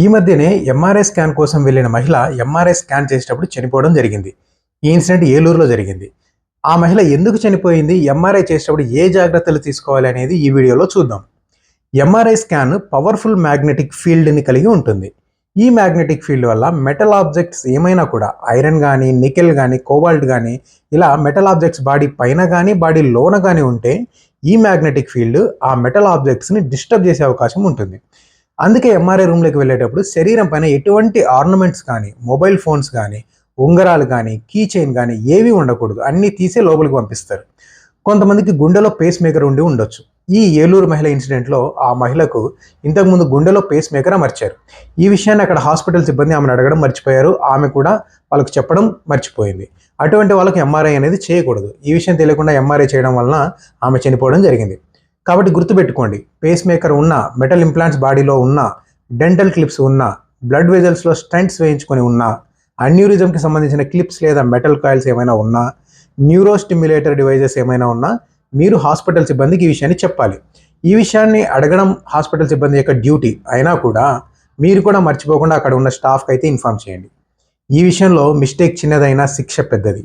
ఈ మధ్యనే MRI scan కోసం వెళ్ళిన మహిళ ఎంఆర్ఐ స్కాన్ చేసేటప్పుడు చనిపోవడం జరిగింది. ఈ ఇన్సిడెంట్ ఏలూరులో జరిగింది. ఆ మహిళ ఎందుకు చనిపోయింది? ఎంఆర్ఐ చేసేటప్పుడు ఏ జాగ్రత్తలు తీసుకోవాలి అనేది ఈ వీడియోలో చూద్దాం. ఎంఆర్ఐ స్కాన్ పవర్ఫుల్ మ్యాగ్నెటిక్ ఫీల్డ్ని కలిగి ఉంటుంది. ఈ మ్యాగ్నెటిక్ ఫీల్డ్ వల్ల మెటల్ ఆబ్జెక్ట్స్ ఏమైనా కూడా ఐరన్ కానీ నికెల్ కానీ కోబాల్ట్ కానీ ఇలా మెటల్ ఆబ్జెక్ట్స్ బాడీ పైన కానీ బాడీ లోన కానీ ఉంటే ఈ మ్యాగ్నెటిక్ ఫీల్డ్ ఆ మెటల్ ఆబ్జెక్ట్స్ని డిస్టర్బ్ చేసే అవకాశం ఉంటుంది. అందుకే ఎంఆర్ఐ రూమ్లోకి వెళ్ళేటప్పుడు శరీరం పైన ఎటువంటి ఆర్నమెంట్స్ కానీ మొబైల్ ఫోన్స్ కానీ ఉంగరాలు కానీ కీ చైన్ కానీ ఏవి ఉండకూడదు. అన్నీ తీసే లోపలికి పంపిస్తారు. కొంతమందికి గుండెలో పేస్ మేకర్ ఉండి ఉండొచ్చు. ఈ ఏలూరు మహిళ ఇన్సిడెంట్లో ఆ మహిళకు ఇంతకుముందు గుండెలో పేస్ మేకర్ అమర్చారు. ఈ విషయాన్ని అక్కడ హాస్పిటల్ సిబ్బంది ఆమెను అడగడం మర్చిపోయారు. ఆమె కూడా వాళ్ళకు చెప్పడం మర్చిపోయింది. అటువంటి వాళ్ళకి ఎంఆర్ఐ అనేది చేయకూడదు. ఈ విషయం తెలియకుండా ఎంఆర్ఐ చేయడం వలన ఆమె చనిపోవడం జరిగింది. కాబట్టి గుర్తుపెట్టుకోండి పేస్ మేకర్ ఉన్న మెటల్ ఇంప్లాంట్స్ బాడీలో ఉన్న డెంటల్ క్లిప్స్ ఉన్న బ్లడ్ వెజల్స్లో స్టంట్స్ వేయించుకొని ఉన్న అన్యూరిజంకి సంబంధించిన క్లిప్స్ లేదా మెటల్ కాయిల్స్ ఏమైనా ఉన్నా న్యూరో స్టిమ్యులేటర్ డివైజెస్ ఏమైనా ఉన్నా మీరు హాస్పిటల్ సిబ్బందికి ఈ విషయాన్ని చెప్పాలి. ఈ విషయాన్ని అడగడం హాస్పిటల్ సిబ్బంది యొక్క డ్యూటీ అయినా కూడా మీరు కూడా మర్చిపోకుండా అక్కడ ఉన్న స్టాఫ్కి అయితే ఇన్ఫామ్ చేయండి. ఈ విషయంలో మిస్టేక్ చిన్నదైనా శిక్ష పెద్దది.